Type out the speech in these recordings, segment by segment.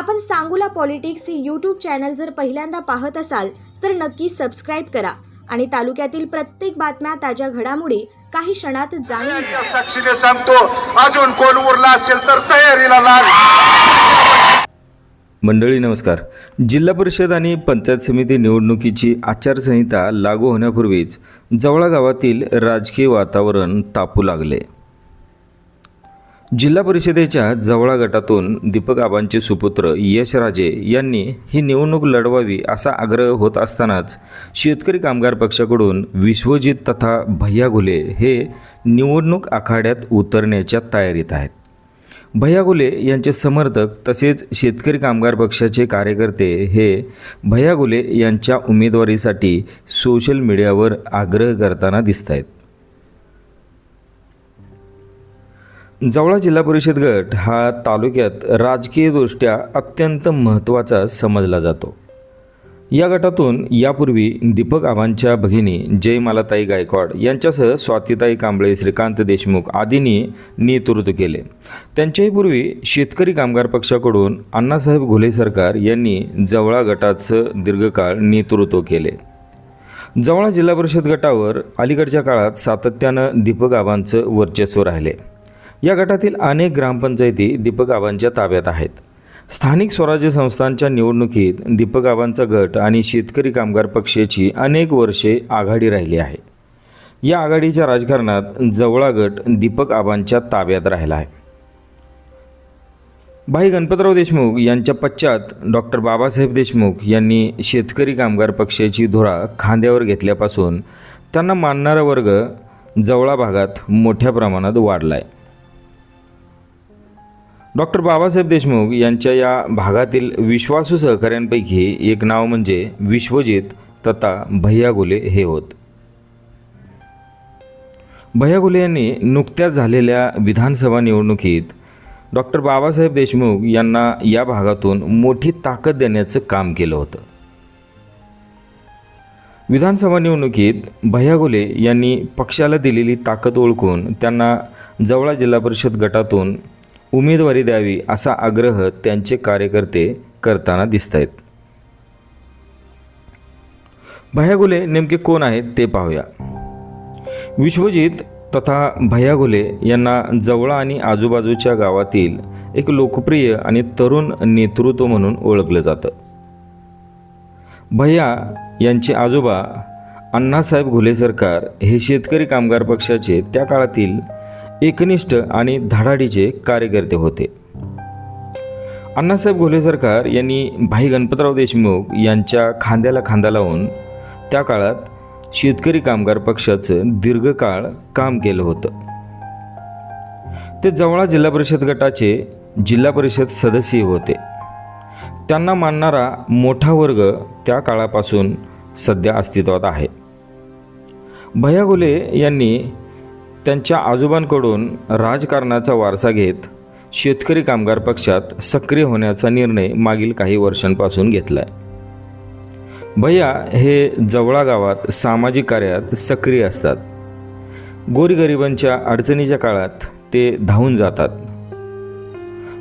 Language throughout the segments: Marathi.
आपण सांगूला पॉलिटिक्स हे यूट्यूब चॅनल जर पहिल्यांदा पाहत असाल तर नक्की सबस्क्राईब करा. आणि तालुक्यातील प्रत्येक बातम्या ताज्या घडामोडी काही क्षणात जाणून साक्षीने सांगतो अजून कोण उरला असेल तर तयारीला लाग. मंडळी नमस्कार. जिल्हा परिषद आणि पंचायत समिती निवडणुकीची आचारसंहिता लागू होण्यापूर्वीच जवळा गावातील राजकीय वातावरण तापू लागले. जिल्हा परिषदेच्या जवळा गटातून दीपक आबांचे सुपुत्र यशराजे यांनी ही निवडणूक लढवावी असा आग्रह होत असतानाच शेतकरी कामगार पक्षाकडून विश्वजित तथा भैया घुले हे निवडणूक आखाड्यात उतरण्याच्या तयारीत आहेत. भैया घुले यांचे समर्थक तसेच शेतकरी कामगार पक्षाचे कार्यकर्ते हे भैया घुले यांच्या उमेदवारीसाठी सोशल मीडियावर आग्रह करताना दिसत आहेत जवळा जिल्हा परिषद गट हा तालुक्यात राजकीयदृष्ट्या अत्यंत महत्त्वाचा समजला जातो. या गटातून यापूर्वी दीपक आबांच्या भगिनी जयमालाताई गायकवाड यांच्यासह स्वातीताई कांबळे श्रीकांत देशमुख आदींनी नेतृत्व केले. त्यांच्याही पूर्वी शेतकरी कामगार पक्षाकडून अण्णासाहेब घोले सरकार यांनी जवळा गटाचं दीर्घकाळ नेतृत्व केले. जवळा जिल्हा परिषद गटावर अलीकडच्या काळात सातत्यानं दीपक आबांचं वर्चस्व राहिले. या गटातील अनेक ग्रामपंचायती दीपक आबांच्या ताब्यात आहेत. स्थानिक स्वराज्य संस्थांच्या निवडणुकीत दीपक आबांचा गट आणि शेतकरी कामगार पक्षाची अनेक वर्षे आघाडी राहिली आहे. या आघाडीच्या राजकारणात जवळा गट दीपक आबांच्या ताब्यात राहिला आहे. भाई गणपतराव देशमुख यांच्या पश्चात डॉक्टर बाबासाहेब देशमुख यांनी शेतकरी कामगार पक्षाची धुरा खांद्यावर घेतल्यापासून त्यांना मानणारा वर्ग जवळा भागात मोठ्या प्रमाणात वाढला आहे डॉक्टर बाबासाहेब देशमुख यांच्या या भागातील विश्वासू सहकाऱ्यांपैकी एक नाव म्हणजे विश्वजित तथा भैया गुले हे होत. भैया यांनी नुकत्याच झालेल्या विधानसभा निवडणुकीत डॉक्टर बाबासाहेब देशमुख यांना या भागातून मोठी ताकद देण्याचं काम केलं होतं. विधानसभा निवडणुकीत भैया यांनी पक्षाला दिलेली ताकद ओळखून त्यांना जवळा जिल्हा परिषद गटातून उमेदवारी द्यावी असा आग्रह त्यांचे कार्यकर्ते करताना दिसत आहेत भयागुले नेमके कोण आहेत ते पाहूया. विश्वजित तथा भयागुले यांना जवळा आणि आजूबाजूच्या गावातील एक लोकप्रिय आणि तरुण नेतृत्व म्हणून ओळखलं जातं. भैया यांचे आजोबा अण्णासाहेब घुले सरकार हे शेतकरी कामगार पक्षाचे त्या काळातील एकनिष्ठ आणि धडाडीचे कार्यकर्ते होते. अण्णासाहेब घोले सरकार यांनी भाई गणपतराव देशमुख यांच्या खांद्याला खांदा लावून त्या काळात शेतकरी कामगार पक्षाचं दीर्घकाळ काम केलं होतं. ते जवळा जिल्हा परिषद गटाचे जिल्हा परिषद सदस्य होते. त्यांना मानणारा मोठा वर्ग त्या काळापासून सध्या अस्तित्वात आहे. भया गुले यांनी त्यांच्या आजोबांकडून राजकारणाचा वारसा घेत शेतकरी कामगार पक्षात सक्रिय होण्याचा निर्णय मागील काही वर्षांपासून घेतला आहे भैया हे जवळा गावात सामाजिक कार्यात सक्रिय असतात. गोरगरिबांच्या अडचणीच्या काळात ते धावून जातात.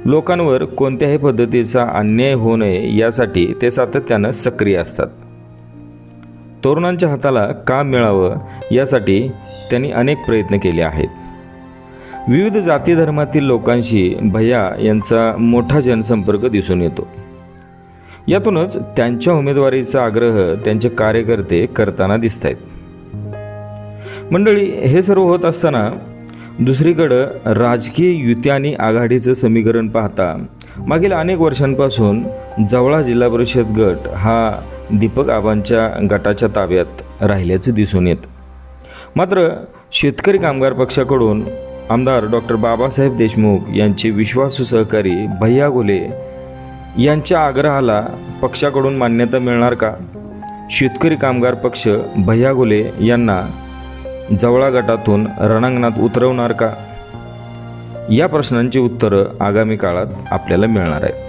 लोकांवर कोणत्याही पद्धतीचा अन्याय होऊ नये यासाठी ते सातत्यानं सक्रिय असतात. तरुणांच्या हाताला काम मिळावं यासाठी त्यांनी अनेक प्रयत्न केले आहेत. विविध जाती धर्मातील लोकांशी भैया यांचा मोठा जनसंपर्क दिसून येतो. यातूनच त्यांच्या उमेदवारीचा आग्रह त्यांचे कार्यकर्ते करताना दिसत आहेत मंडळी हे सर्व होत असताना दुसरीकडं राजकीय युती आणि आघाडीचं समीकरण पाहता मागील अनेक वर्षांपासून जवळा जिल्हा परिषद गट हा दीपक आबांच्या गटाच्या ताब्यात राहिल्याचं दिसून येतं. मात्र शेतकरी कामगार पक्षाकडून आमदार डॉक्टर बाबासाहेब देशमुख यांचे विश्वासू सहकारी भैया गुले यांच्या आग्रहाला पक्षाकडून मान्यता मिळणार का? शेतकरी कामगार पक्ष भैया गुले यांना जवळा गटातून रणांगणात उतरवणार का? या प्रश्नांची उत्तरं आगामी काळात आपल्याला मिळणार आहेत.